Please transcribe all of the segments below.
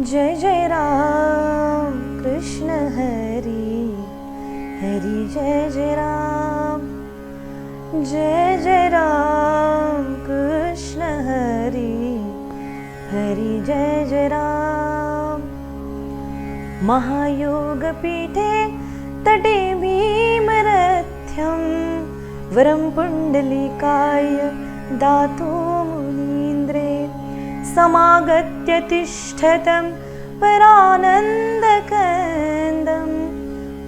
जय जय राम कृष्ण हरी हरी जय जय राम। जय जय राम कृष्ण हरी हरी जय जय राम। महायोगपीठे वरं पुण्डलिकाय दातु समागत्य तिष्ठतं परानन्दकन्दं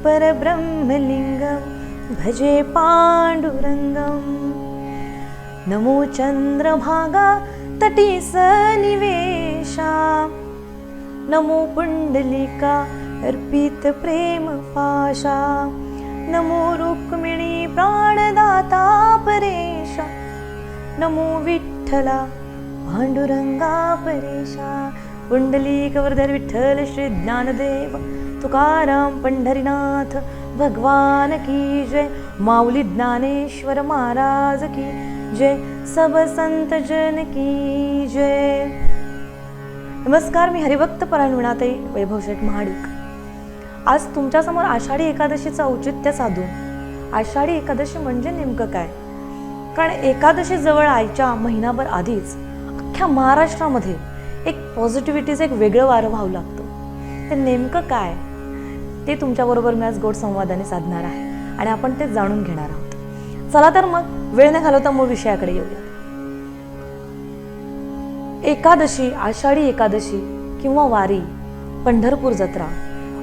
परब्रह्मलिङ्गं भजे पाण्डुरङ्गम्। नमो चन्द्रभागा तटी सनिवेशा नमो पुण्डलिका अर्पित प्रेम पाशा। नमो रुक्मिणी प्राणदाता परेशा। नमो विठ्ठला पांडुरंगा परेशा पुंडलिकवर्धर विठ्ठल श्री ज्ञानदेव तुकाराम पंढरीनाथ भगवान की जय माऊली ज्ञानेश्वर महाराज की जय सब संत जन की जय. नमस्कार मी हरिभक्त परायण विणाताई वैभव शेठ महाडिक. आज तुमच्यासमोर आषाढी एकादशीचं औचित्य साधून. आषाढी एकादशी म्हणजे नेमकं काय? कारण एकादशी जवळ आयच्या महिनाभर आधीच अख्ख्या महाराष्ट्रामध्ये एक पॉझिटिव्हिटीचं एक वेगळं वारं व्हावं लागतं. ते नेमकं काय? ते तुमच्याबरोबर मी आज गोड संवादाने साधणार आहे आणि आपण ते जाणून घेणार आहोत. चला तर मग वेळ न घालवता मूळ विषयाकडे येऊया एकादशी आषाढी एकादशी किंवा वारी पंढरपूर जत्रा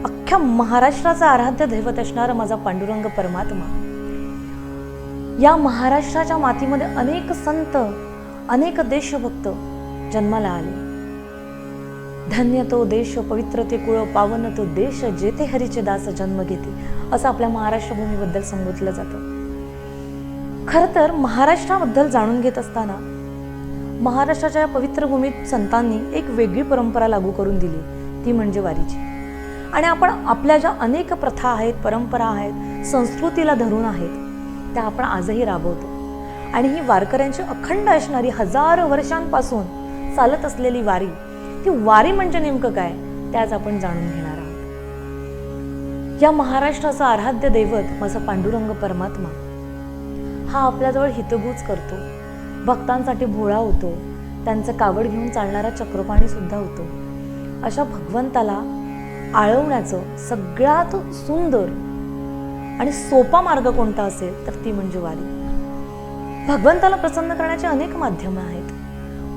अख्ख्या महाराष्ट्राचा आराध्य दैवत असणारा माझा पांडुरंग परमात्मा. या महाराष्ट्राच्या मातीमध्ये अनेक संत अनेक देशभक्त जन्माला आले. धन्य तो देश पवित्र ते कुळ पावन तो देश जेथे हरीचे दास जन्म घेते असं आपल्या महाराष्ट्र भूमीबद्दल संबोधलं जातं. खरं तर महाराष्ट्राबद्दल जाणून घेत असताना महाराष्ट्राच्या या पवित्र भूमीत संतांनी एक वेगळी परंपरा लागू करून दिली ती म्हणजे वारीची. आणि आपण आपल्या ज्या अनेक प्रथा आहेत परंपरा आहेत संस्कृतीला धरून आहेत त्या आपण आजही राबवतो. आणि ही वारकऱ्यांची अखंड असणारी हजारो वर्षांपासून चालत असलेली वारी ती वारी म्हणजे नेमकं काय? त्याच आपण जाणून घेणार आहोत. या महाराष्ट्राचा आराध्य दैवत माझा पांडुरंग परमात्मा. हा आपल्याजवळ हितभूज करतो. भक्तांसाठी भोळा होतो. त्यांचं कावड घेऊन चालणारा चक्रपाणी सुद्धा होतो. अशा भगवंताला आळवण्याचं सगळ्यात सुंदर आणि सोपा मार्ग कोणता असेल तर ती म्हणजे वारी. भगवंताला प्रसन्न करण्याचे अनेक माध्यमं आहेत.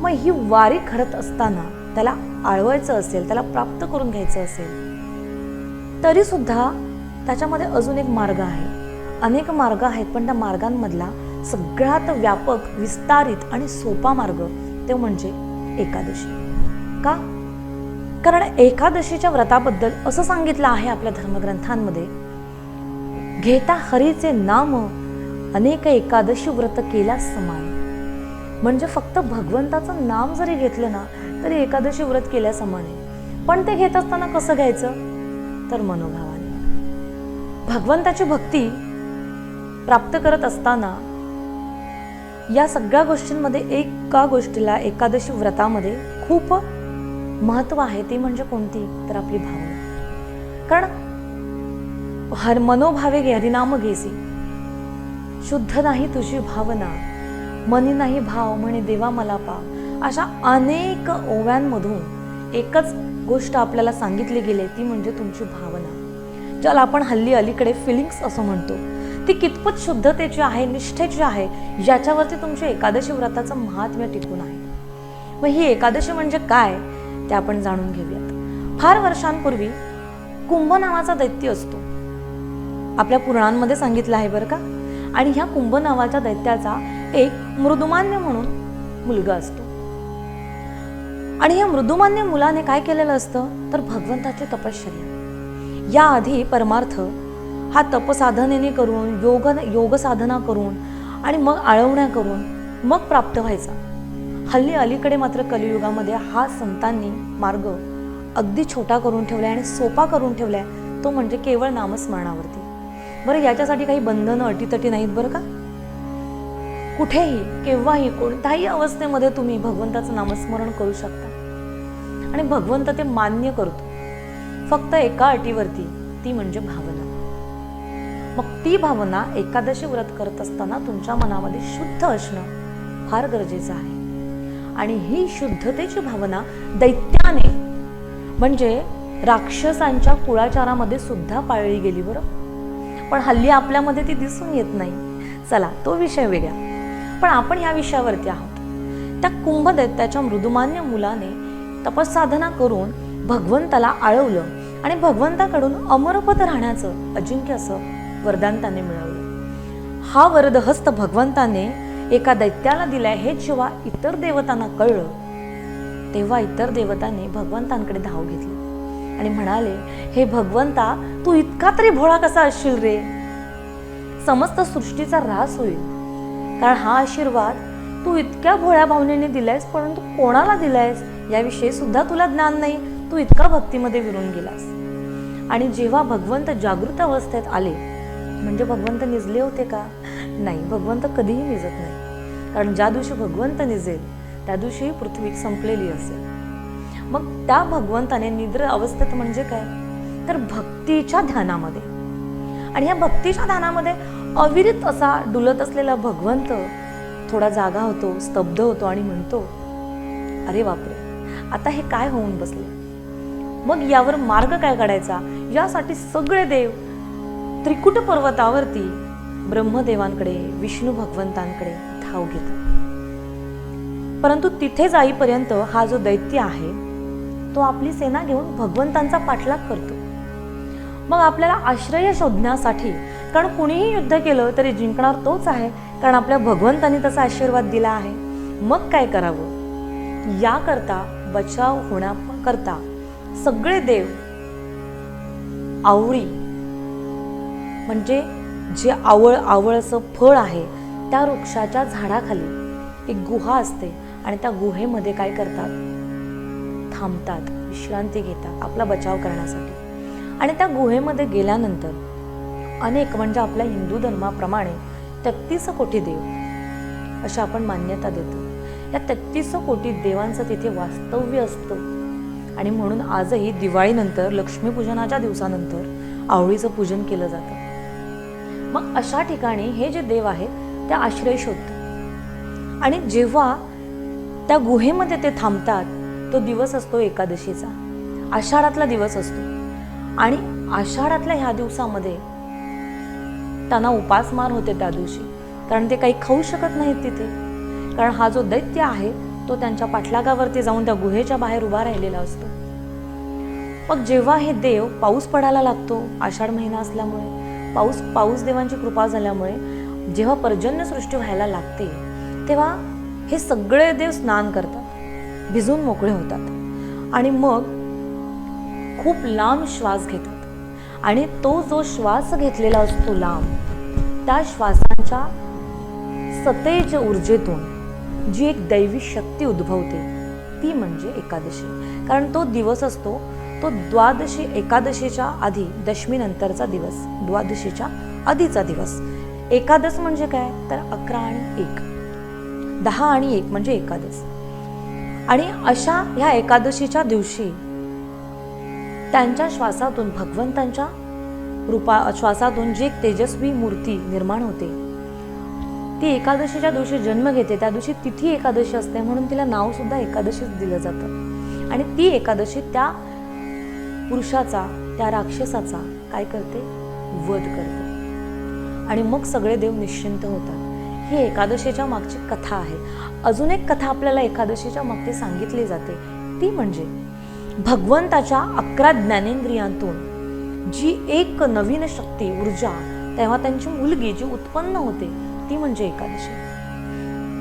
मग ही वारी घडत असताना त्याला आळवायचं असेल त्याला प्राप्त करून घ्यायचं असेल तरी सुद्धा त्याच्यामध्ये अजून एक मार्ग आहे. अनेक मार्ग आहेत पण त्या मार्गांमधला सगळ्यात व्यापक विस्तारित आणि सोपा मार्ग ते म्हणजे एकादशी. का? कारण एकादशीच्या व्रताबद्दल असं सांगितलं आहे आपल्या धर्मग्रंथांमध्ये घेता हरीचे नाम अनेक एकादशी व्रत केला समान. म्हणजे फक्त भगवंताचं नाम जरी घेतलं ना तरी एकादशी व्रत केल्या समान आहे. पण ते घेत असताना कसं घ्यायचं? तर मनोभावाने. भगवंताची भक्ती प्राप्त करत असताना या सगळ्या गोष्टींमध्ये एका गोष्टीला एकादशी व्रतामध्ये खूप महत्त्व आहे. ती म्हणजे कोणती? तर आपली भावना. कारण हर मनोभावे घे हरिनाम घेसी. शुद्ध नाही तुझी भावना मनी नाही भाव म्हणे देवा मला पाव अशा अनेक ओव्यांमधून एकच गोष्ट आपल्याला सांगितली गेली ती म्हणजे तुमची भावना. ज्याला आपण हल्ली अलीकडे फिलिंग्स असं म्हणतो. ती कितपत शुद्धतेची आहे निष्ठेची आहे याच्यावरती तुमच्या एकादशी व्रताचं महात्म्य टिकून आहे. मग ही एकादशी म्हणजे काय ते आपण जाणून घेऊयात. फार वर्षांपूर्वी कुंभ नावाचा दैत्य असतो. आपल्या पुराणांमध्ये सांगितलं आहे बरं का? आणि ह्या कुंभ नावाच्या दैत्याचा एक मृदुमान्य म्हणून मुलगा असतो. आणि या मृदुमान्य मुलाने काय केलेलं असतं? तर भगवंताची तपश्चर्या. याआधी परमार्थ हा तपसाधनेने करून योग योग साधना करून आणि मग आळवण्या करून मग प्राप्त व्हायचा. हल्ली अलीकडे मात्र कलियुगामध्ये हा संतांनी मार्ग अगदी छोटा करून ठेवलाय आणि सोपा करून ठेवलाय. तो म्हणजे केवळ नामस्मरणावरती. बरं याच्यासाठी काही बंधनं अटीतटी नाहीत बरं का? कुठेही केव्हाही कोणत्याही अवस्थेमध्ये तुम्ही भगवंताचं नामस्मरण करू शकता. आणि भगवंत ते मान्य करतो. फक्त एका अटीवरती ती म्हणजे भावना. मग ती भावना एकादशी व्रत करत असताना तुमच्या मनामध्ये शुद्ध असणं फार गरजेचं आहे. आणि ही शुद्धतेची भावना दैत्याने म्हणजे राक्षसांच्या कुळाचारामध्ये सुद्धा पाळली गेली बरं. पण हल्ली आपल्यामध्ये ती दिसून येत नाही. चला तो विषय वेगळा. पण आपण ह्या विषयावरती आहोत. त्या कुंभदैत्याच्या मृदुमान्य मुलाने तपसाधना करून भगवंताला आळवलं आणि भगवंताकडून अमरपद राहण्याचं अजिंक्य असं वरदान त्याने मिळवलं. हा वरदहस्त भगवंताने एका दैत्याला दिलाय हे जेव्हा इतर देवतांना कळलं तेव्हा इतर देवतांनी भगवंतांकडे धाव घेतली. आणि म्हणाले हे भगवंता तू इतका तरी भोळा कसा असशील रे? समस्त सृष्टीचा ऱ्हास होईल. कारण हा आशीर्वाद तू इतक्या भोळ्या भावनेने दिलायस परंतु कोणाला दिलायस? याविषयी सुद्धा तुला ज्ञान नाही. तू इतका भक्तीमध्ये विरून गेलास. आणि जेव्हा भगवंत जागृत अवस्थेत आले म्हणजे भगवंत निजले होते का? नाही भगवंत कधीही निजत नाही. कारण ज्या दिवशी भगवंत निजेल त्या दिवशी पृथ्वी संपलेली असेल. मग त्या भगवंताने निद्र अवस्थेत म्हणजे काय? तर भक्तीच्या ध्यानामध्ये. आणि या भक्तीच्या ध्यानामध्ये अविरित असा डुलत असलेला भगवंत थोडा जागा होतो स्तब्ध होतो आणि म्हणतो अरे बापरे आता हे काय होऊन बसले? मग यावर मार्ग काय काढायचा? यासाठी सगळे देव त्रिकुट पर्वतावरती ब्रह्मदेवांकडे विष्णू भगवंतांकडे धाव घेतात. परंतु तिथे जाईपर्यंत हा जो दैत्य आहे तो आपली सेना घेऊन भगवंतांचा पाठलाग करतो. मग आपल्याला आश्रय शोधण्यासाठी कारण कुणीही युद्ध केलं तरी जिंकणार तोच आहे कारण आपल्या भगवंतांनी तसा आशीर्वाद दिला आहे. मग काय करावं? याकरता बचाव होण्याकरता सगळे देव आवळी म्हणजे जे आवळ आवळ असं फळ आहे त्या वृक्षाच्या झाडाखाली एक गुहा असते आणि त्या गुहेमध्ये काय करतात? थांबतात विश्रांती घेतात आपला बचाव करण्यासाठी. आणि त्या गुहेमध्ये गेल्यानंतर अनेक म्हणजे आपल्या हिंदू धर्माप्रमाणे तेहतीस कोटी देव अशा आपण मान्यता देतो. या तेहतीस कोटी देवांचं तिथे वास्तव्य असतं. आणि म्हणून आजही दिवाळीनंतर लक्ष्मीपूजनाच्या दिवसानंतर आवळीचं पूजन केलं जातं. मग अशा ठिकाणी हे जे देव आहेत ते आश्रय शोधतात. आणि जेव्हा त्या गुहेमध्ये ते थांबतात तो दिवस असतो एकादशीचा. आषाढातला दिवस असतो. आणि आषाढातल्या ह्या दिवसामध्ये त्यांना उपासमार होते त्या दिवशी. कारण ते काही खाऊ शकत नाहीत तिथे. कारण हा जो दैत्य आहे तो त्यांच्या पाठलागावरती जाऊन त्या गुहेच्या बाहेर उभा राहिलेला असतो. मग जेव्हा हे देव पाऊस पडायला लागतो आषाढ महिना असल्यामुळे पाऊस पाऊस देवांची कृपा झाल्यामुळे जेव्हा पर्जन्यसृष्टी व्हायला लागते तेव्हा हे सगळे देव स्नान करतात. भिजून मोकळे होतात. आणि मग खूप लांब श्वास घेतात. आणि तो जो श्वास घेतलेला असतो लांब त्या श्वासांच्या सतेज ऊर्जेतून जी एक दैवी शक्ती उद्भवते ती म्हणजे एकादशी. कारण तो दिवस असतो तो द्वादशी एकादशीच्या आधी दशमीनंतरचा दिवस द्वादशीच्या आधीचा दिवस. एकादश म्हणजे काय? तर अकरा आणि एक. दहा आणि एक म्हणजे एकादश आणि अशा ह्या एकादशीच्या दिवशी त्यांच्या श्वासातून भगवंतांच्या रूपा श्वासातून जी एक तेजस्वी मूर्ती निर्माण होते. ती एकादशीच्या दिवशी जन्म घेते. त्या दिवशी तिथी एकादशी असते म्हणून तिला नाव सुद्धा एकादशीच दिलं जातं. आणि ती एकादशी त्या पुरुषाचा त्या राक्षसाचा काय करते? वध करते. आणि मग सगळे देव निश्चिंत होतात. ही एकादशीच्या मागची कथा आहे. अजून एक कथा आपल्याला एकादशीच्या मागची सांगितली जाते. ती म्हणजे भगवंताच्या अकरा ज्ञानेंद्रियांतून जी एक नवीन शक्ती ऊर्जा तेव्हा त्यांची मुलगी जी उत्पन्न होते ती म्हणजे एकादशी.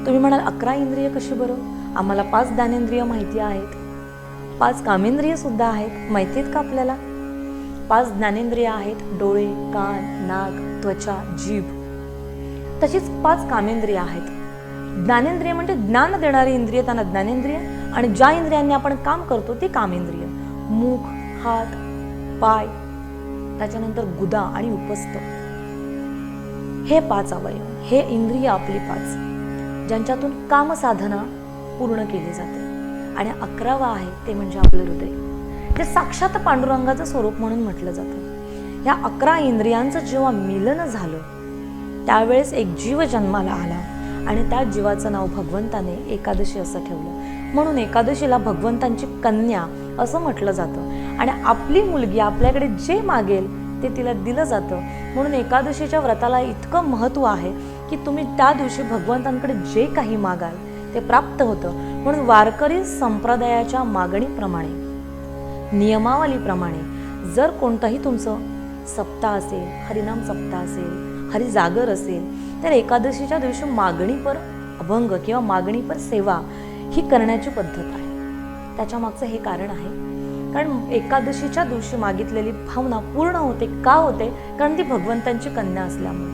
तुम्ही म्हणाल अकरा इंद्रिय कशी बरं? आम्हाला पाच ज्ञानेंद्रिय माहिती आहेत. पाच कामेंद्रिय सुद्धा आहेत. माहिती आहेत का आपल्याला? पाच ज्ञानेंद्रिय आहेत. डोळे कान नाक त्वचा जीभ. तशीच पाच कामेंद्रिय आहेत. ज्ञानेंद्रिय म्हणजे ज्ञान देणारी इंद्रिय त्यांना ज्ञानेंद्रिय आणि ज्या इंद्रियांनी आपण काम करतो ती कामेंद्रिय. मुख हात पाय त्याच्यानंतर गुदा आणि उपस्थ. हे पाच अवयव हे इंद्रिय आपली पाच ज्यांच्यातून कामसाधना पूर्ण केली जाते. आणि अकरावा आहे ते म्हणजे आपलं हृदय. ते साक्षात पांडुरंगाचं स्वरूप म्हणून म्हटलं जातं. या अकरा इंद्रियांचं जेव्हा मिलन झालं त्यावेळेस एक जीव जन्माला आला आणि त्या जीवाचं नाव भगवंताने एकादशी असं ठेवलं. म्हणून एकादशीला भगवंतांची कन्या असं म्हटलं जातं. आणि आपली मुलगी आपल्याकडे जे मागेल ते तिला दिलं जातं. म्हणून एकादशीच्या व्रताला इतकं महत्त्व आहे की तुम्ही त्या दिवशी भगवंतांकडे जे काही मागाल ते प्राप्त होतं. म्हणून वारकरी संप्रदायाच्या मागणीप्रमाणे नियमावलीप्रमाणे जर कोणतंही तुमचं सप्ताह असेल हरिनाम सप्ताह असेल हरी जागर असेल तर एकादशीच्या दिवशी मागणीपर अभंग किंवा मागणीपर सेवा ही करण्याची पद्धत आहे. त्याच्या मागचं हे कारण आहे. कारण एकादशीच्या दिवशी मागितलेली भावना पूर्ण होते. का होते? कारण ती भगवंतांची कन्या असल्यामुळे.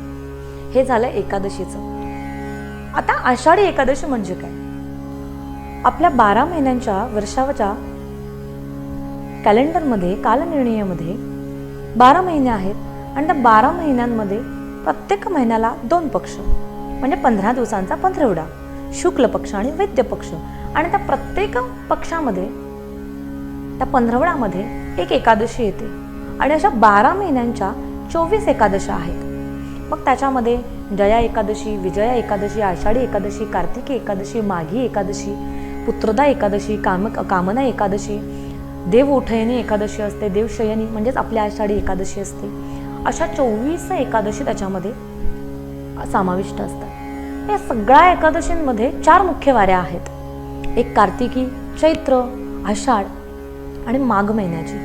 हे झालं एकादशीचं. आता आषाढी एकादशी म्हणजे काय? आपल्या बारा महिन्यांच्या वर्षाच्या कॅलेंडरमध्ये कालनिर्णयामध्ये बारा महिने आहेत. आणि त्या बारा महिन्यांमध्ये प्रत्येक महिन्याला दोन पक्ष म्हणजे पंधरा दिवसांचा पंधरवडा शुक्ल पक्ष आणि वैद्य पक्ष. आणि त्या प्रत्येक पक्षामध्ये त्या पंधरवड्यामध्ये एक एकादशी येते. आणि अशा बारा महिन्यांच्या चोवीस एकादशा आहेत. मग त्याच्यामध्ये जया एकादशी विजया एकादशी आषाढी एकादशी कार्तिकी एकादशी माघी एकादशी पुत्रदा एकादशी काम कामना एकादशी देव उठयनी एकादशी असते देवशयनी म्हणजेच आपली आषाढी एकादशी असते. अशा चोवीस एकादशी त्याच्यामध्ये समाविष्ट असतात. या सगळ्या एकादशींमध्ये चार मुख्य वाऱ्या आहेत. एक कार्तिकी चैत्र आषाढ आणि माघ महिन्याची.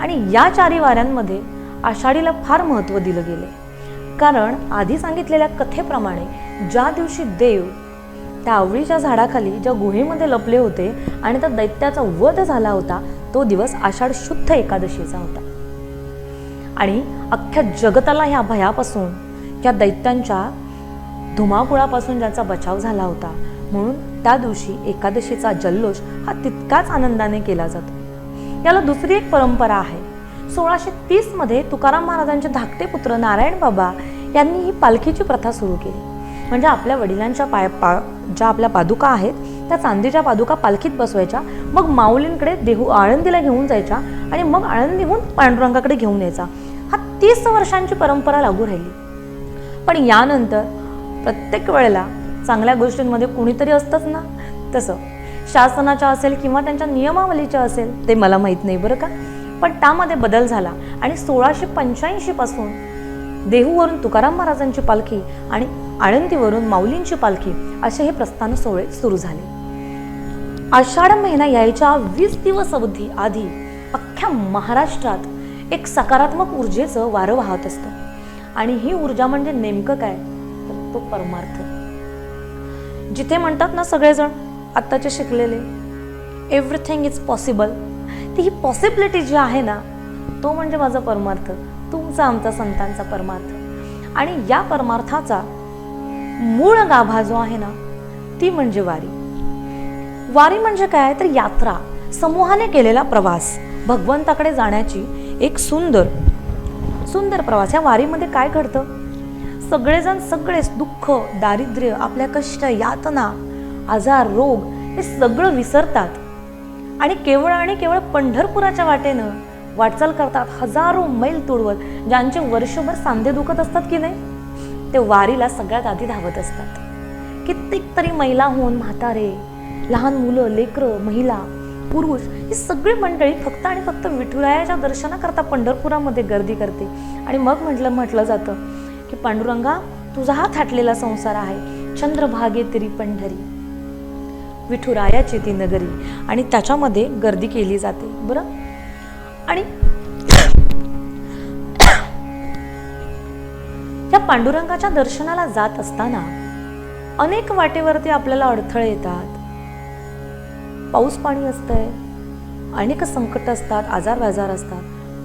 आणि या चारी वाऱ्यांमध्ये आषाढीला फार महत्त्व दिलं गेले कारण आधी सांगितलेल्या कथेप्रमाणे ज्या दिवशी देव त्या आवळीच्या झाडाखाली ज्या गुहेमध्ये लपले होते आणि त्या दैत्याचा वध झाला होता तो दिवस आषाढ शुद्ध एकादशीचा होता. आणि अख्ख्या जगताला ह्या भयापासून ह्या दैत्यांच्या धुमाकुळापासून ज्याचा बचाव झाला होता. म्हणून त्या दिवशी एकादशीचा जल्लोष हा तितकाच आनंदाने केला जातो. याला दुसरी एक परंपरा आहे. सोळाशे तीसमध्ये तुकाराम महाराजांचे धाकटे पुत्र नारायण बाबा यांनी ही पालखीची प्रथा सुरू केली. म्हणजे आपल्या वडिलांच्या पाय पा ज्या आपल्या पादुका आहेत त्या चांदीच्या पादुका पालखीत बसवायच्या मग माऊलींकडे देहू आळंदीला घेऊन जायच्या आणि मग आळंदीहून पांडुरंगाकडे घेऊन यायचा. हा तीस वर्षांची परंपरा लागू राहिली. पण यानंतर प्रत्येक वेळेला चांगल्या गोष्टींमध्ये कुणीतरी असतंच ना. तसं शासनाच्या असेल किंवा त्यांच्या नियमावलीच्या असेल ते मला माहीत नाही बरं का. पण त्यामध्ये बदल झाला आणि सोळाशे पंच्याऐंशीपासून देहूवरून तुकाराम महाराजांची पालखी आणि आळंदीवरून माऊलींची पालखी असे हे प्रस्थान सोहळे सुरू झाले. आषाढ महिना यायच्या वीस दिवस अवधी आधी अख्ख्या महाराष्ट्रात एक सकारात्मक ऊर्जेचं वारं वाहत असतं. आणि ही ऊर्जा म्हणजे नेमकं काय? तर तो परमार्थ. जिथे म्हणतात ना सगळेजण आत्ताचे शिकलेले एव्हरीथिंग इज पॉसिबल ती ही पॉसिबिलिटी जी आहे ना तो म्हणजे माझा परमार्थ. तुमचा आमचा संतांचा परमार्थ. आणि या परमार्थाचा मूळ गाभा जो आहे ना ती म्हणजे वारी. वारी म्हणजे काय? तर यात्रा. समूहाने केलेला प्रवास. भगवंताकडे जाण्याची एक सुंदर सुंदर प्रवास. या वारीमध्ये काय घडतं? सगळेजण सगळेच दुःख दारिद्र्य आपल्या कष्ट यातना आजार रोग हे सगळं विसरतात. आणि केवळ आणि केवळ पंढरपुराच्या वाटेनं वाटचाल करतात हजारो मैल तुडवत ज्यांचे वर्षभर सांधे दुखत असतात की नाही? ते वारीला सगळ्यात आधी धावत असतात. कित्येक तरी महिला होऊन म्हातारे लहान मुलं लेकरं महिला पुरुष ही सगळी मंडळी फक्त आणि फक्त विठुरायाच्या दर्शनाकरता पंढरपुरामध्ये गर्दी करते. आणि मग म्हटलं म्हटलं जातं की पांडुरंगा तुझा हा थाटलेला संसार आहे. चंद्रभागे तरी पंढरी विठुरायाची ती नगरी. आणि त्याच्यामध्ये गर्दी केली जाते. बरं? आणि या पांडुरंगाच्या दर्शनाला जात असताना अनेक वाटेवरती आपल्याला अडथळे येतात. पाऊस पाणी असतंय अनेक संकट असतात आजार व्याजार असतात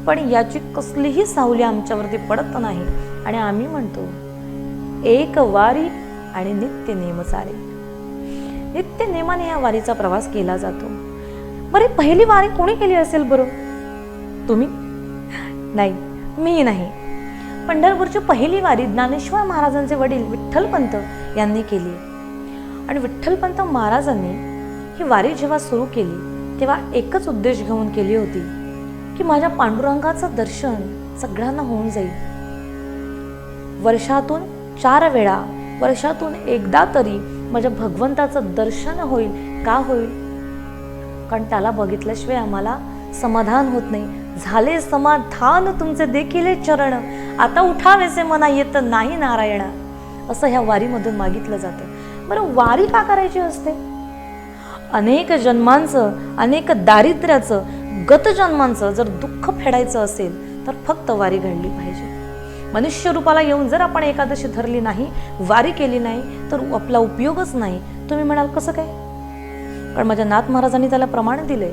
पण याची कसलीही सावली आमच्यावरती पडत नाही. आणि आम्ही म्हणतो एक वारी आणि नित्य नेम सारे. नित्य नेमाने या वारीचा प्रवास केला जातो. बरे पहिली वारी कोणी केली असेल बरं? तुम्ही? नाही मी नाही. पंढरपूरची पहिली वारी ज्ञानेश्वर महाराजांचे वडील विठ्ठलपंत यांनी केली आणि विठ्ठलपंत महाराजांनी ही वारी जेव्हा सुरू केली तेव्हा एकच उद्देश घेऊन केली होती की माझ्या पांडुरंगाचं दर्शन सगळ्यांना होऊन जाईल. वर्षातून चार वेळा वर्षातून एकदा तरी माझ्या भगवंताचं दर्शन होईल का होईल? कारण त्याला बघितल्याशिवाय आम्हाला समाधान होत नाही. झाले समाधान तुमचे देखील चरण. आता उठावेसे मना येत नाही नारायण. असं ह्या वारीमधून मागितलं जातं. बरं वारी का करायची असते? अनेक जन्मांचं अनेक दारिद्र्याचं गतजन्मांचं जर दुःख फेडायचं असेल तर फक्त वारी घडली पाहिजे. मनुष्य रूपाला येऊन जर आपण एकादशी धरली नाही वारी केली नाही तर आपला उपयोगच नाही. तुम्ही म्हणाल कसं काय? कारण माझ्या नाथ महाराजांनी त्याला प्रमाण दिले.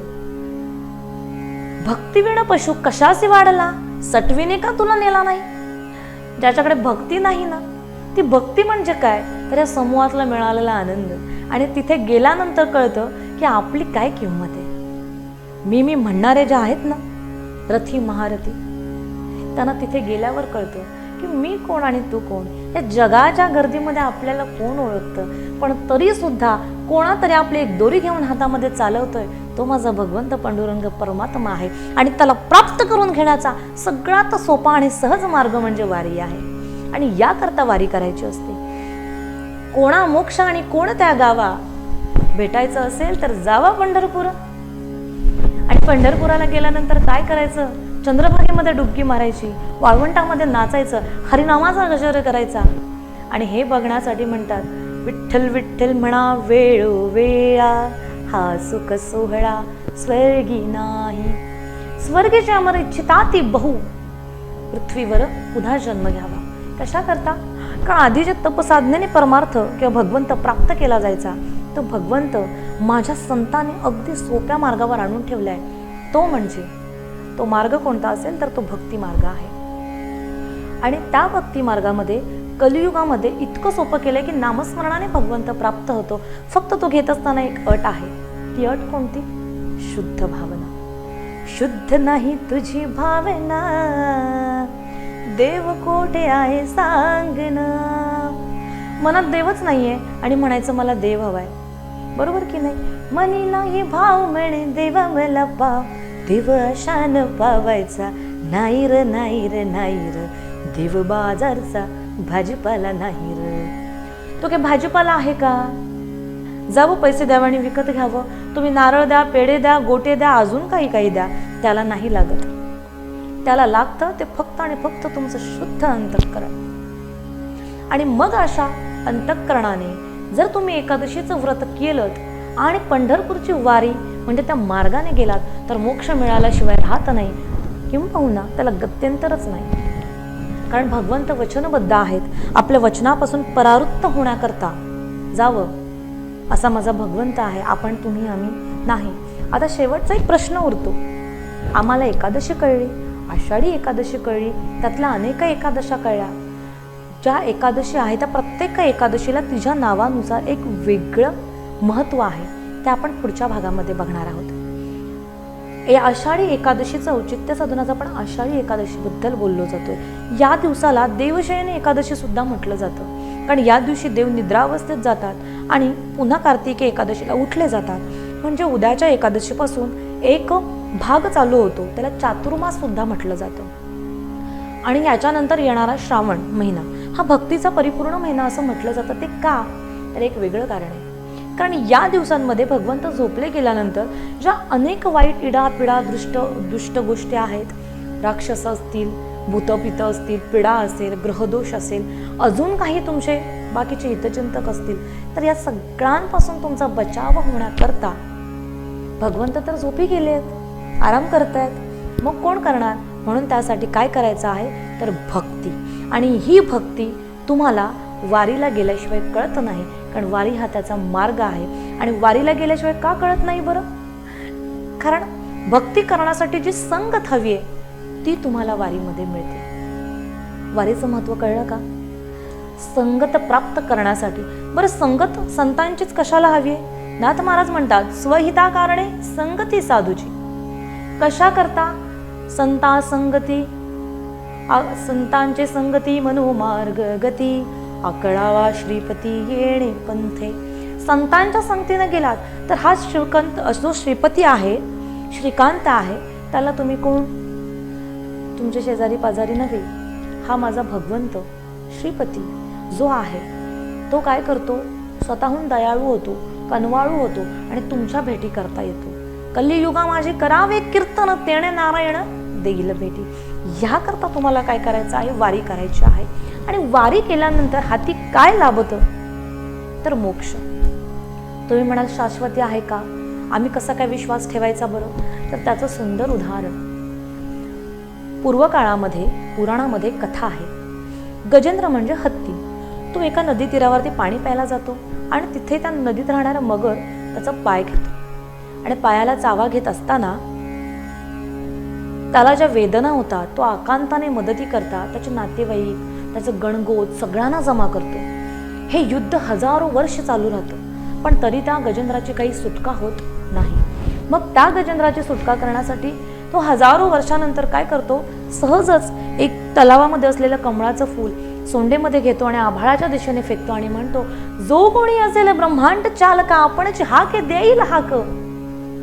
भक्तीविण पशु कशासी वाढला? सटवीने का तुला नेला नाही? ज्याच्याकडे भक्ती नाही ना ती भक्ती म्हणजे काय? तर या समूहातला मिळालेला आनंद. आणि तिथे गेल्यानंतर कळतं की आपली काय किंमत आहे. मी मी म्हणणारे जे आहेत ना रथी महारथी त्यांना तिथे गेल्यावर कळतं की मी कोण आणि तू कोण? या जगाच्या गर्दीमध्ये आपल्याला कोण ओळखतं? पण तरीसुद्धा कोणातरी आपली एक दोरी घेऊन हातामध्ये चालवतोय तो माझा भगवंत पांडुरंग परमात्मा आहे. आणि त्याला प्राप्त करून घेण्याचा सगळ्यात सोपा आणि सहज मार्ग म्हणजे वारी आहे. आणि याकरता वारी करायची असते. कोणा मोक्ष आणि कोण त्या गावा? भेटायचं असेल तर जावा पंढरपूर. आणि पंढरपुराला गेल्यानंतर काय करायचं? चंद्रभागेमध्ये डुबकी मारायची वाळवंटामध्ये नाचायचं हरिनामाचा गजर करायचा. आणि हे बघण्यासाठी म्हणतात विठ्ठल विठ्ठल म्हणा वेळोवेळा हा सुख सोहळा स्वर्गी नाही. स्वर्गीची अमर इच्छिता ती बहु. पृथ्वीवर पुन्हा जन्म घ्यावा. कशा करता कारण आधी जे तपसाधनेने परमार्थ किंवा भगवंत प्राप्त केला जायचा? तो भगवंत माझ्या संताने अगदी सोप्या मार्गावर आणून ठेवलाय. तो म्हणजे तो मार्ग कोणता असेल तर तो भक्ती मार्ग आहे. आणि त्या भक्ती मार्गामध्ये कलियुगामध्ये इतकं सोपं केलंय की नामस्मरणाने भगवंत प्राप्त होतो. फक्त तो घेत असताना एक अट आहे. ती अट कोणती? शुद्ध भावना. शुद्ध नाही तुझी भावना. देव कोठे आहे सांग ना मनात देवच नाहीये आणि म्हणायचं मला देव हवाय. बरोबर की नाही? मनी नाही भाव म्हणे देवा मला पाव. देव शान पावायचा नाही र नाही र नाही र. देव बाजारचा भाजीपाला नाही र. तो काय भाजीपाला आहे का? जावं पैसे द्यावं आणि विकत घ्यावं. तुम्ही नारळ द्या पेढे द्या गोटे द्या अजून काही काही द्या. त्याला नाही लागत. त्याला लागतं ते फक्त आणि फक्त तुमचं शुद्ध अंतःकरण. आणि मग अशा अंतःकरणाने जर तुम्ही एकादशीचं व्रत केलं आणि पंढरपूरची वारी म्हणजे त्या मार्गाने गेलात तर मोक्ष मिळाल्याशिवाय राहत नाही. किंबहुना त्याला गत्यंतरच नाही. कारण भगवंत वचनबद्ध आहेत. आपल्या वचनापासून परावृत्त होण्याकरता जावं असा माझा भगवंत आहे. आपण तुम्ही आम्ही नाही. आता शेवटचा एक प्रश्न उरतो. आम्हाला एकादशी कळली. आषाढी एकादशी कळली त्यातल्या अनेक एकादशा कळल्या. ज्या एकादशी आहे त्या प्रत्येक एकादशीला तिच्या नावानुसार एक वेगळं महत्त्व आहे ते आपण पुढच्या भागामध्ये बघणार आहोत. ए आषाढी एकादशीचं औचित्य साधून आज आपण आषाढी एकादशीबद्दल बोललो जातोय. या दिवसाला देवशयन एकादशी सुद्धा म्हटलं जातं. कारण या दिवशी देव निद्रावस्थेत जातात आणि पुन्हा कार्तिकी एकादशीला उठले जातात. म्हणजे उद्याच्या एकादशीपासून एक भाग चालू होतो त्याला चातुर्मास सुद्धा म्हटलं जातं. आणि याच्यानंतर येणारा श्रावण महिना. हा भक्तीचा परिपूर्ण महिना असं म्हटलं जातं ते का? तर एक वेगळं कारण आहे. कारण या दिवसांमध्ये भगवंत झोपले गेल्यानंतर ज्या अनेक वाईट इडा पिडा दृष्ट दुष्ट गोष्टी आहेत राक्षस असतील भूतपित असतील पिडा असेल ग्रहदोष असेल अजून काही तुमचे बाकीचे हितचिंतक असतील तर या सगळ्यांपासून तुमचा बचाव होण्याकरता भगवंत तर झोपी गेले आहेत आराम करतायत? मग कोण करणार? म्हणून त्यासाठी काय करायचं आहे? तर भक्ती. आणि ही भक्ती तुम्हाला वारीला गेल्याशिवाय कळत नाही कारण वारी हा त्याचा मार्ग आहे. आणि वारीला गेल्याशिवाय का कळत नाही बरं? कारण भक्ती करण्यासाठी जी संगत हवी आहे ती तुम्हाला वारीमध्ये मिळते. वारीचं महत्त्व कळलं का? संगत प्राप्त करण्यासाठी. बरं संगत संतांचीच कशाला हवी आहे? नाथ महाराज म्हणतात स्वहिता कारणे संगती साधूची. कशा करता? संता संगती संतांचे संगती मनोमार्ग गती आकळावा श्रीपती येणे पंथे. संतांच्या संगतीनं गेलात तर हा श्रीकांत जो श्रीपती आहे श्रीकांत आहे त्याला तुम्ही कोण? तुमचे शेजारी पाजारी नव्हे. हा माझा भगवंत श्रीपती जो आहे तो काय करतो? स्वतःहून दयाळू होतो कनवाळू होतो आणि तुमच्या भेटी करता येतो. कलियुगा माझे करावे कीर्तन तेणे नारायण देईल भेटी. ह्याकरता तुम्हाला काय करायचं आहे? वारी करायची आहे. आणि वारी केल्यानंतर हाती काय लाभतं? तर मोक्ष. तुम्ही म्हणाल शाश्वती आहे का? आम्ही कसा काय विश्वास ठेवायचा बरं? तर त्याचं सुंदर उदाहरण. पूर्वकाळामध्ये पुराणामध्ये कथा आहे. गजेंद्र म्हणजे हत्ती. तो एका नदी तीरावरती पाणी प्यायला जातो आणि तिथे त्या नदीत राहणारा मगर त्याचा पाय घेतो. आणि पायाला चावा घेत असताना त्याला ज्या वेदना होतात तो आकांताने मदती करता त्याचे नातेवाईक त्याचं गणगोत सगळ्यांना जमा करतो. हे युद्ध हजारो वर्ष चालू राहतं पण तरी त्या गजेंद्राची काही सुटका होत नाही. मग त्या गजेंद्राची सुटका करण्यासाठी तो हजारो वर्षानंतर काय करतो? सहजच एक तलावामध्ये असलेलं कमळाचं फूल सोंडेमध्ये घेतो आणि आभाळाच्या दिशेने फेकतो आणि म्हणतो जो कोणी असेल ब्रह्मांड चालका आपणच हाक देईल हाक.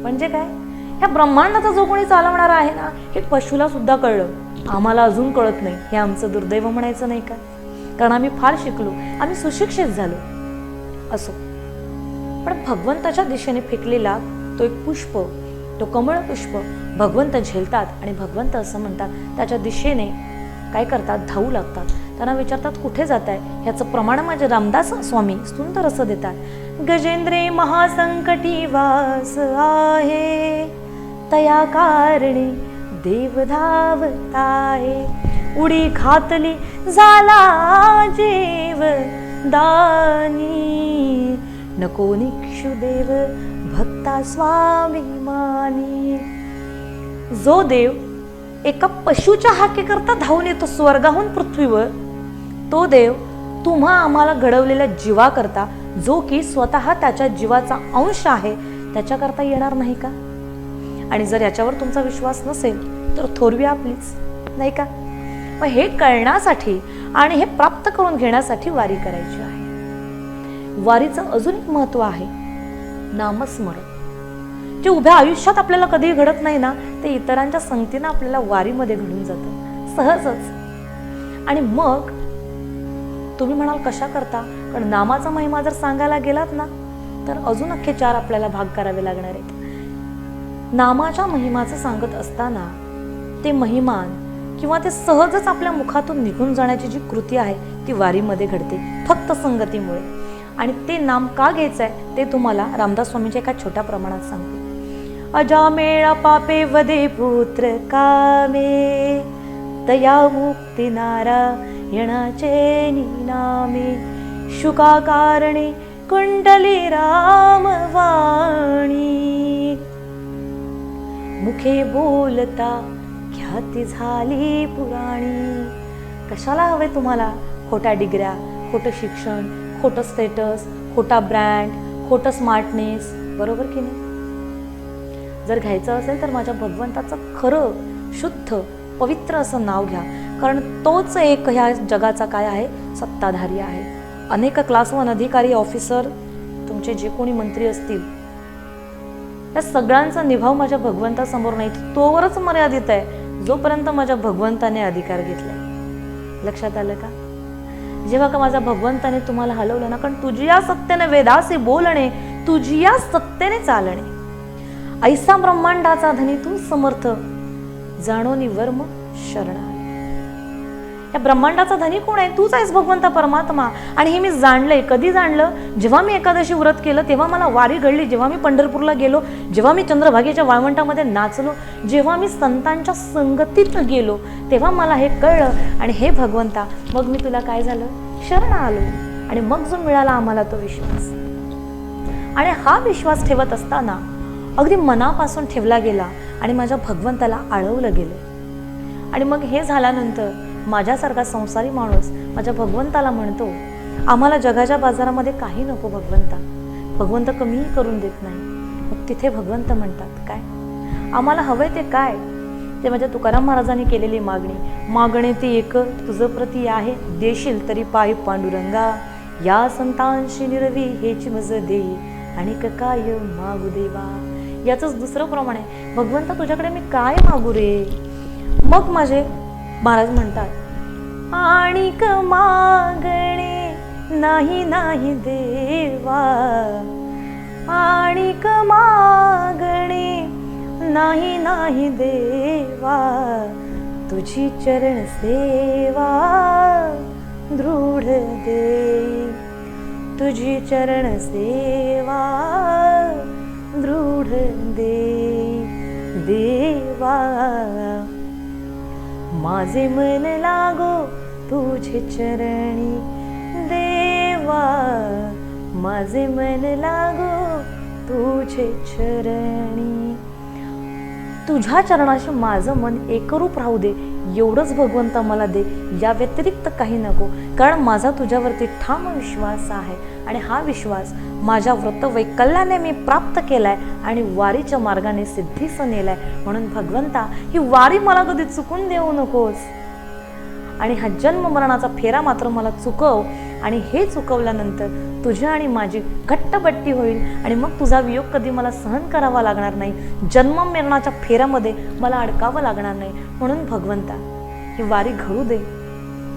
म्हणजे काय? ह्या ब्रह्मांडाचा जो कोणी चालवणारा आहे ना हे पशुला सुद्धा कळलं. आम्हाला अजून कळत नाही. हे आमचं दुर्दैव म्हणायचं नाही का? कारण आम्ही फार शिकलो. आम्ही सुशिक्षित झालो. असो. पण भगवंताच्या दिशेने फेकलेला तो एक पुष्प तो कमळ पुष्प भगवंत झेलतात आणि भगवंत असं म्हणतात त्याच्या दिशेने काय करतात? धावू लागतात. त्यांना विचारतात कुठे जात आहे ह्याचं प्रमाण माझे रामदास स्वामी सुंदर असं देतात. गजेंद्रे महासंकटी वास आहे. तया कारणे देव धावताये. उडी खातली झाला जीव दानी. नको निक्षुदेव भक्ता स्वाभिमानी जो देव एका पशुच्या हाकेकरता धावून येतो स्वर्गाहून पृथ्वीवर तो देव तुम्हा आम्हाला घडवलेल्या जीवाकरता जो की स्वतः त्याच्या जीवाचा अंश आहे त्याच्याकरता येणार नाही का? आणि जर याच्यावर तुमचा विश्वास नसेल तर थोरवी आपलीच नाही का? मग हे कळण्यासाठी आणि हे प्राप्त करून घेण्यासाठी वारी करायची आहे. वारीचं अजून एक महत्त्व आहे नामस्मरण. जे उभ्या आयुष्यात आपल्याला कधी घडत नाही ना ते इतरांच्या संगतीनं आपल्याला वारीमध्ये घडून जातं सहजच. आणि मग तुम्ही म्हणाल कशा करता? कारण नामाचा महिमा जर सांगायला गेलात ना तर अजून अख्खे चार आपल्याला भाग करावे लागणार आहेत. नामाच्या महिमाचं सांगत असताना ते महिमान किंवा ते सहजच आपल्या मुखातून निघून जाण्याची जी कृती आहे ती वारीमध्ये घडते फक्त संगतीमुळे. आणि ते नाम का घ्यायचं आहे ते तुम्हाला रामदास स्वामीच्या एका छोट्या प्रमाणात सांगते. अजामेळा पापे वदे पुत्र कामे तया मुक्ती नारायणाचे निनामे. शुका कारणे कुंडली रामवाणी. मुखे बोलता ख्याती झाली पुराणी. कशाला हवे तुम्हाला? खोट्या डिग्र्या खोटं शिक्षण खोटं स्टेटस खोटा ब्रँड खोटं स्मार्टनेस बरोबर की नाही? जर घ्यायचं असेल तर माझ्या भगवंताचं खरं शुद्ध पवित्र असं नाव घ्या. कारण तोच एक ह्या जगाचा काय आहे? सत्ताधारी आहे. अनेक क्लास वन अधिकारी ऑफिसर तुमचे जे कोणी मंत्री असतील या सगळ्यांचा निभाव माझ्या भगवंतासमोर नाही तोवरच मर्यादित आहे जोपर्यंत माझ्या भगवंताने अधिकार घेतलाय लक्षात आलं का? जेव्हा का माझ्या भगवंताने तुम्हाला हलवलं ना कारण तुझी या सत्तेने वेदासे बोलणे तुझी या सत्तेने चालणे. ऐसा ब्रह्मांडाचा धनी तू समर्थ जाणोनी वर्म शरणा या ब्रह्मांडाचा धनी कोण आहे? तूच आहेस भगवंता परमात्मा. आणि हे मी जाणलंय. कधी जाणलं? जेव्हा मी एकादशी व्रत केलं तेव्हा मला वारी घडली. जेव्हा मी पंढरपूरला गेलो जेव्हा मी चंद्रभागेच्या वाळवंटामध्ये नाचलो जेव्हा मी संतांच्या संगतीत गेलो तेव्हा मला हे कळलं. आणि हे भगवंता मग मी तुला काय झालं? शरण आलो. आणि मग जो मिळाला आम्हाला तो विश्वास. आणि हा विश्वास ठेवत असताना अगदी मनापासून ठेवला गेला आणि माझ्या भगवंताला आळवलं गेलं. आणि मग हे झाल्यानंतर माझ्यासारखा संसारी माणूस माझ्या भगवंताला म्हणतो आम्हाला जगाच्या बाजारामध्ये काही नको भगवंता. भगवंत कमीही करून देत नाही. मग तिथे भगवंत म्हणतात काय? आम्हाला हवंय ते काय? ते माझ्या तुकाराम महाराजांनी केलेली मागणी मागणे ती एक तुझं प्रती आहे देशील तरी पायी पांडुरंगा. या संतांशी निरवी हेची मज दे आणि काय मागू देवा? याचंच दुसरं प्रमाण आहे भगवंता तुझ्याकडे मी काय मागू रे? मग माझे महाराज म्हणतात आणिक मागणे नाही नाही देवा. आणिक मागणे नाही नाही देवा. तुझी चरण सेवा दृढ दे. तुझी चरण सेवा दृढ दे. देवा माझे मन लागो तुझे चरणी. देवा माझे मन लागो तुझे चरणी. तुझ्या चरणाशी माझं मन एकरूप राहू दे. एवढंच भगवंता मला दे. या व्यतिरिक्त काही नको. कारण माझा तुझ्यावरती ठाम विश्वास आहे. आणि हा विश्वास माझ्या व्रत वैकल्याने मी प्राप्त केलाय आणि वारीच्या मार्गाने सिद्धीस नेलाय. म्हणून भगवंता ही वारी मला कधी चुकून देऊ नकोस. आणि हा जन्म मरणाचा फेरा मात्र मला चुकव. आणि हे चुकवल्यानंतर तुझी आणि माझी घट्टबट्टी होईल आणि मग तुझा वियोग कधी मला सहन करावा लागणार नाही. जन्म मरणाच्या फेऱ्यामध्ये मला अडकावं लागणार नाही. म्हणून भगवंता ही वारी घडू दे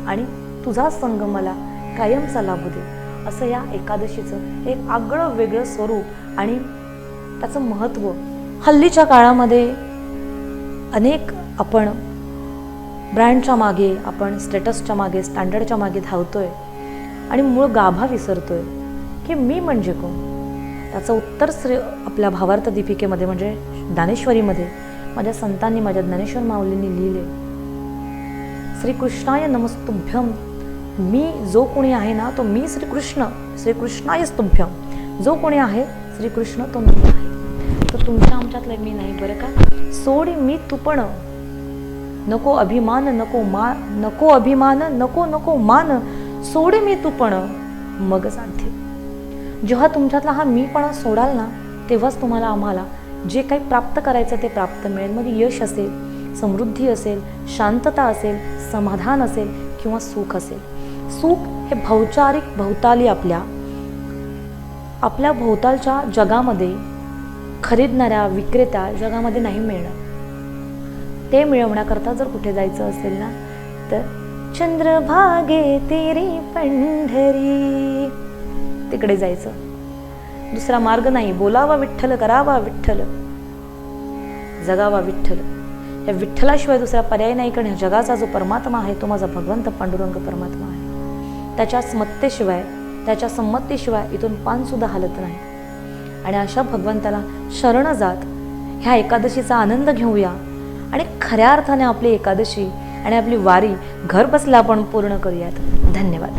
आणि तुझा संग मला कायमचा लाभू दे. असं या एकादशीचं एक आगळं वेगळं स्वरूप आणि त्याचं महत्त्व. हल्लीच्या काळामध्ये अनेक आपण ब्रँडच्या मागे आपण स्टेटसच्या मागे स्टँडर्डच्या मागे धावतोय आणि मूळ गाभा विसरतोय की मी म्हणजे कोण? त्याचं उत्तर श्री आपल्या भावार्थ दीपिकेमध्ये म्हणजे ज्ञानेश्वरीमध्ये माझ्या संतांनी माझ्या ज्ञानेश्वर माऊलींनी लिहिले. श्रीकृष्णाय नमस्तुभ्यम. मी जो कोणी आहे ना तो मी श्रीकृष्ण. श्रीकृष्णाय तुभ्यम जो कोणी आहे श्रीकृष्ण तो मी आहे. तर तुमच्या आमच्यातलं मी नाही बरं का? सोडी मी तुपण नको अभिमान नको मा नको अभिमान नको नको मान. सोडे मी तुपण मग साध्य. जेव्हा तुमच्यातला हा मीपणा सोडाल ना तेव्हाच तुम्हाला आम्हाला जे काही प्राप्त करायचं ते प्राप्त मिळेल. मग यश असेल समृद्धी असेल शांतता असेल समाधान असेल किंवा सुख असेल. सुख हे भौचारिक भोवताली आपल्या. आपल्या भोवतालच्या जगामध्ये खरीदणाऱ्या विक्रेत्या जगामध्ये नाही मिळणार. ते मिळवण्याकरता जर कुठे जायचं असेल ना तर चंद्रभागे तेरी पंढरी तिकडे जायचं. दुसरा मार्ग नाही बोलावा विठ्ठल करावा विठ्ठल. जगावा विठ्ठल. या विठ्ठलाशिवाय दुसरा पर्याय नाही कारण जगाचा जो परमात्मा आहे तो माझा भगवंत पांडुरंग परमात्मा आहे. त्याच्या स्मत्तेशिवाय त्याच्या संमतीशिवाय इथून पानसुद्धा हलत हालत नाही. आणि अशा भगवंताला शरण जात ह्या एकादशीचा आनंद घेऊया. आणि खऱ्या अर्थाने आपली एकादशी आणि आपली वारी घर बसल्या आपण पूर्ण करूयात. धन्यवाद.